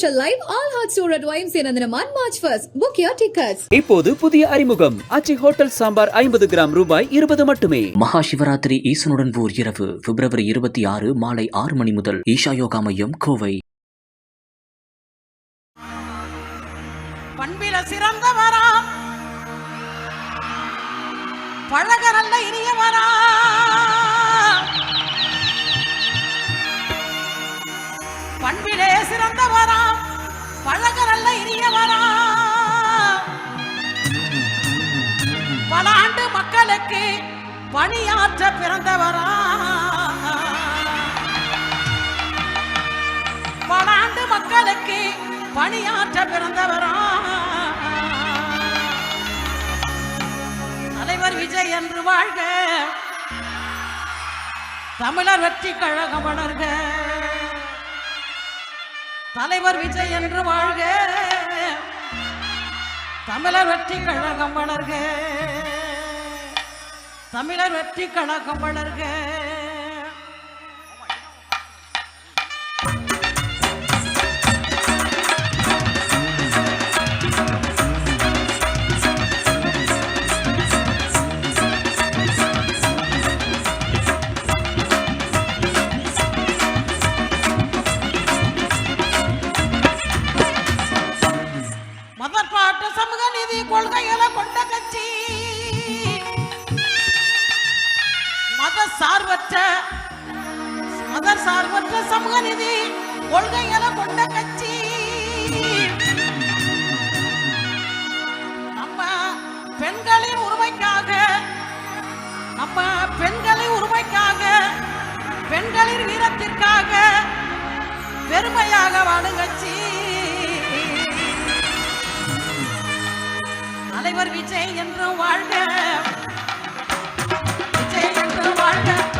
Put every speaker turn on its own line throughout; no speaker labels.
special live all hearts tour at YMCA Nandanaman March 1st. Book your tickets.
இப்போது புதிய அறிமுகம். அச்சி hotel sambar ஐம்பது கிராம் ரூபாய் இருபது மட்டுமே.
மகா சிவராத்திரி ஈசனுடன் ஓர் இரவு பிப்ரவரி இருபத்தி ஆறு மாலை ஆறு மணி முதல் ஈஷா யோகா மையம் கோவை.
பண்பில சிறந்தவரா. பழக நல்ல இனியவரா. பண்பிலே சிறந்தவரா. பழகரல்ல இனியவரா. பல ஆண்டு மக்களுக்கு பணியாற்ற பிறந்தவரா. பல ஆண்டு மக்களுக்கு பணியாற்ற பிறந்தவரா. தலைவர் விஜய் என்று வாழ்க. தமிழர் வெற்றி கழகம் வளர்க. தலைவர் விஜய் என்று வாழ்க. தமிழர் வெற்றி கழகம் வளர்க. தமிழர் வெற்றி கழகம் வளர்க. நம்ம பெண்களின் உரிமைக்காக பெண்களின் வீரத்திற்காக பெருமையாக வாழும் தலைவர் விஜய் என்றும் வாழ்க. விஜய் என்றும் வாழ்க.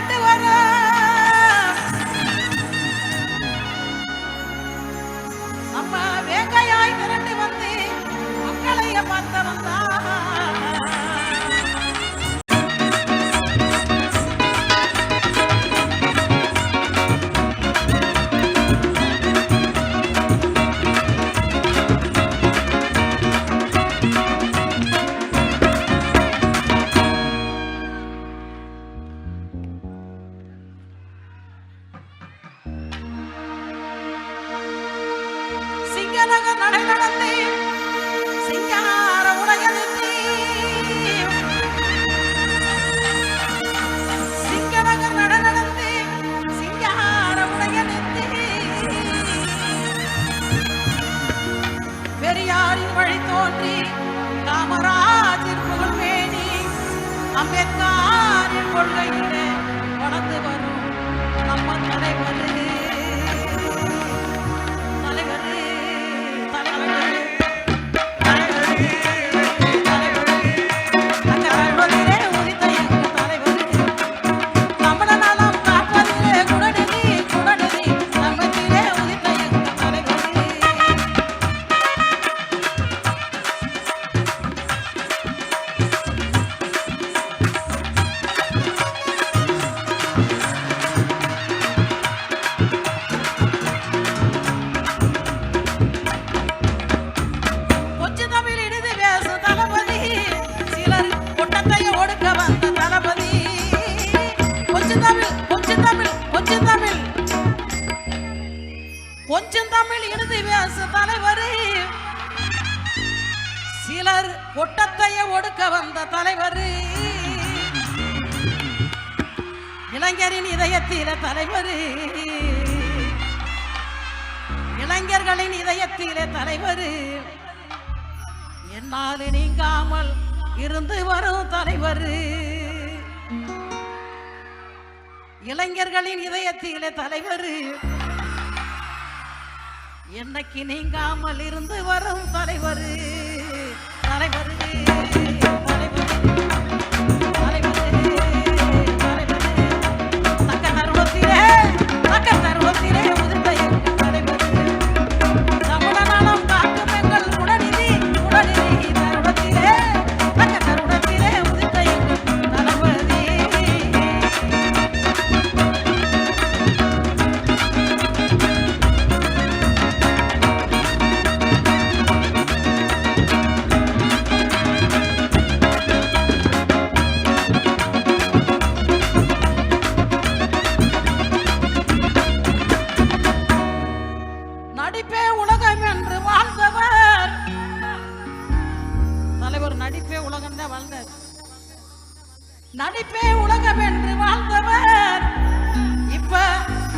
வேங்கையாக வழி தோன்றி காமராஜர் புகழ் மேனி அம்பேத்காரின் கொள்கையிலே வளர்ந்து வரும் நம்ம தலைவரே கொஞ்சம் தமிழ் இனிது பேச தலைவர். சிலர் ஒட்டத்தைய ஒடுக்க வந்த தலைவர். இளைஞரின் இதயத்தில தலைவர். இளைஞர்களின் இதயத்திலே தலைவர். என்னால் நீங்காமல் இருந்து வரும் தலைவர். இளைஞர்களின் இதயத்திலே தலைவர். என்னைக்கு நீங்காமல் இருந்து வரும் தலைவர். தலைவர் நடிப்பே உலகம் தான் வாழ்ந்தார் நடிப்பே உலகம் என்று வாழ்ந்தவர். இப்ப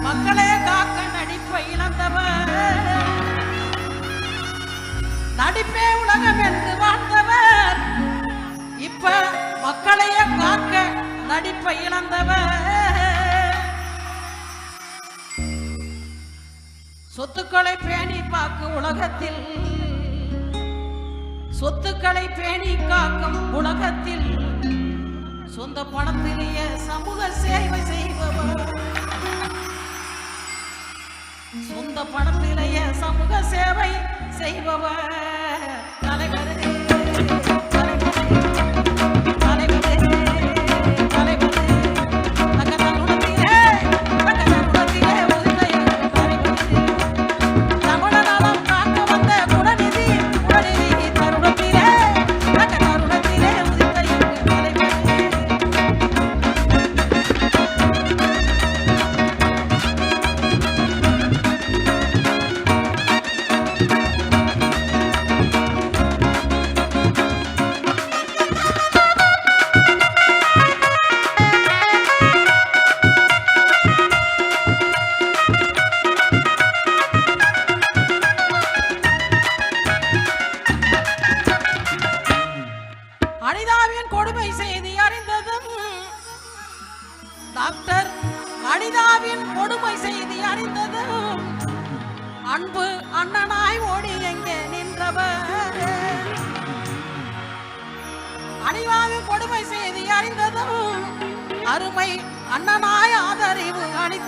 மக்களே காக்க நடிப்பை இழந்தவர். நடிப்பே உலகம் என்று வாழ்ந்தவர். இப்ப மக்களையே காக்க நடிப்பை இழந்தவர். சொத்துக்களை பேணி பார்க்க உலகத்தில் சொத்துக்களை பேணி காக்கும் உலகத்தில் சொந்த பணத்திலேயே சமூக சேவை செய்பவர். சொந்த பணத்திலேயே சமூக சேவை செய்பவர். தலைவரே தலைவரே தலைவரே. தலைவரே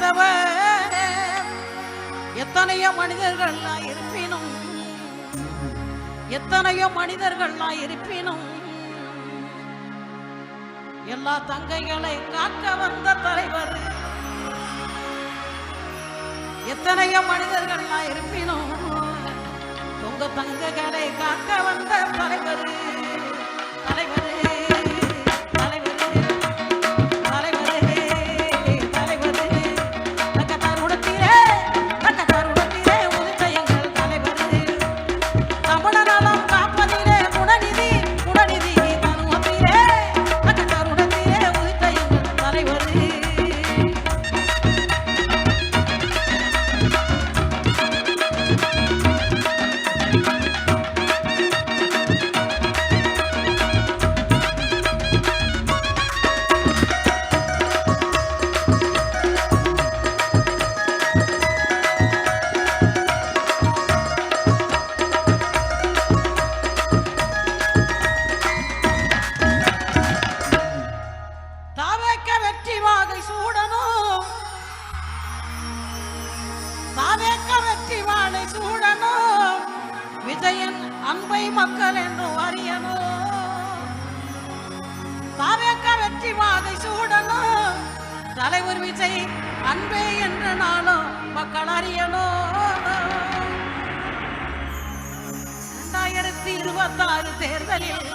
ஆதரவு எத்தனையோ மனிதர்கள் இருப்பினும் எத்தனையோ மனிதர்கள்லாம் இருப்பினும் எல்லா தங்கைகளை காக்க வந்த தலைவர். எத்தனையோ மனிதர்கள்லாம் இருப்பினும் உங்க தங்கைகளை காக்க வந்த தலைவர். தலைவர் கண்ணு என்றும் அறியணும் தாவேக்க வெற்றி வாகை சூடணும். தலைவர் விஜய் அன்பே என்று நாளும் மக்கள் அறியணும். ரெண்டாயிரத்தி இருபத்தாறு தேர்தலில்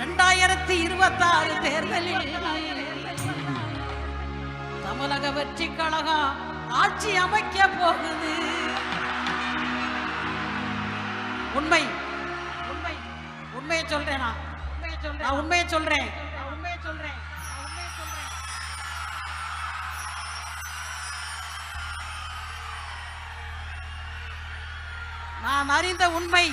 ரெண்டாயிரத்தி இருபத்தாறு தேர்தலில் தமிழக வெற்றி கழகம் ஆட்சி அமைக்க போகுது. சொல்றேன்? நான் உண்மையை சொல்றேன். நான் உண்மையை சொல்றேன். நான் உண்மையை சொல்றேன். நான் உண்மையை சொல்றேன். நான் அறிந்த உண்மை.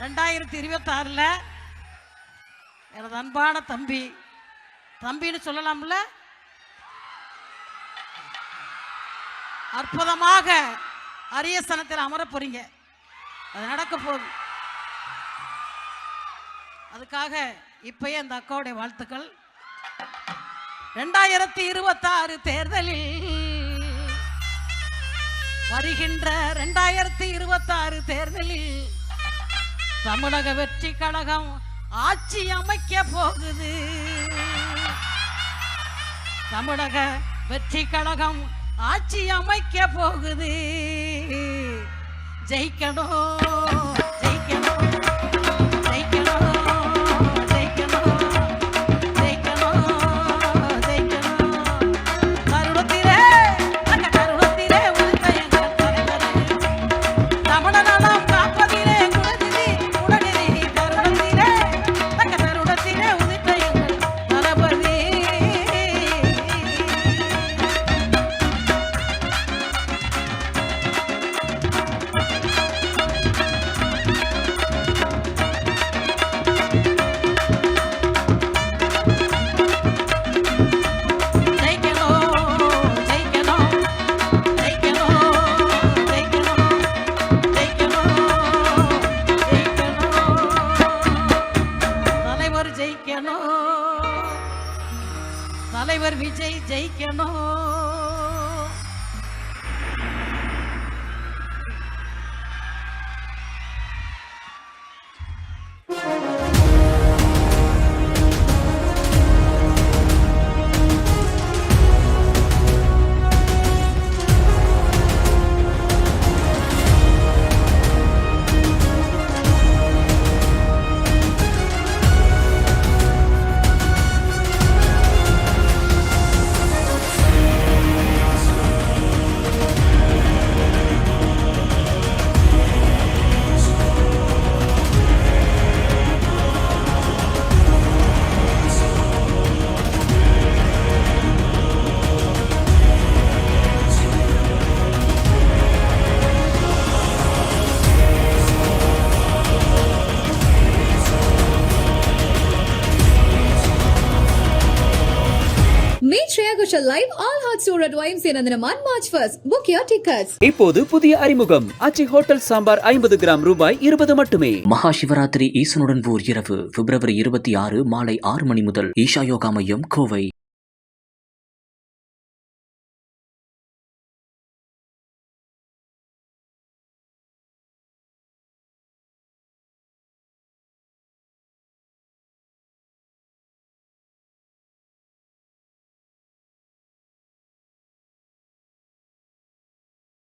ரெண்டாயிரத்தி இருபத்தாறில் எனது அன்பான தம்பி தம்பின்னு சொல்லலாம்ல? அற்புதமாக அரியசனத்தில் அமர போறீங்க. அது நடக்க போகுது. அதுக்காக இப்பயே அந்த அக்காவுடைய வாழ்த்துக்கள். ரெண்டாயிரத்தி இருபத்தாறு தேர்தலில் வருகின்ற ரெண்டாயிரத்தி இருபத்தாறு தேர்தலில் தமிழக வெற்றி கழகம் ஆட்சி அமைக்க போகுது. தமிழக வெற்றி கழகம் ஆட்சி அமைக்க போகுது. ஜெயிக்கணும். ஜெயிக்கணும்
YMCA Nandanaman March 1st. Book your tickets.
இப்போது புதிய அறிமுகம் அச்சி ஹோட்டல் சாம்பார் ஐம்பது கிராம் ரூபாய் இருபது மட்டுமே
மகா சிவராத்திரி ஈசனுடன் ஓர் இரவு பிப்ரவரி இருபத்தி ஆறு மாலை ஆறு மணி முதல் ஈஷா யோகா மையம் கோவை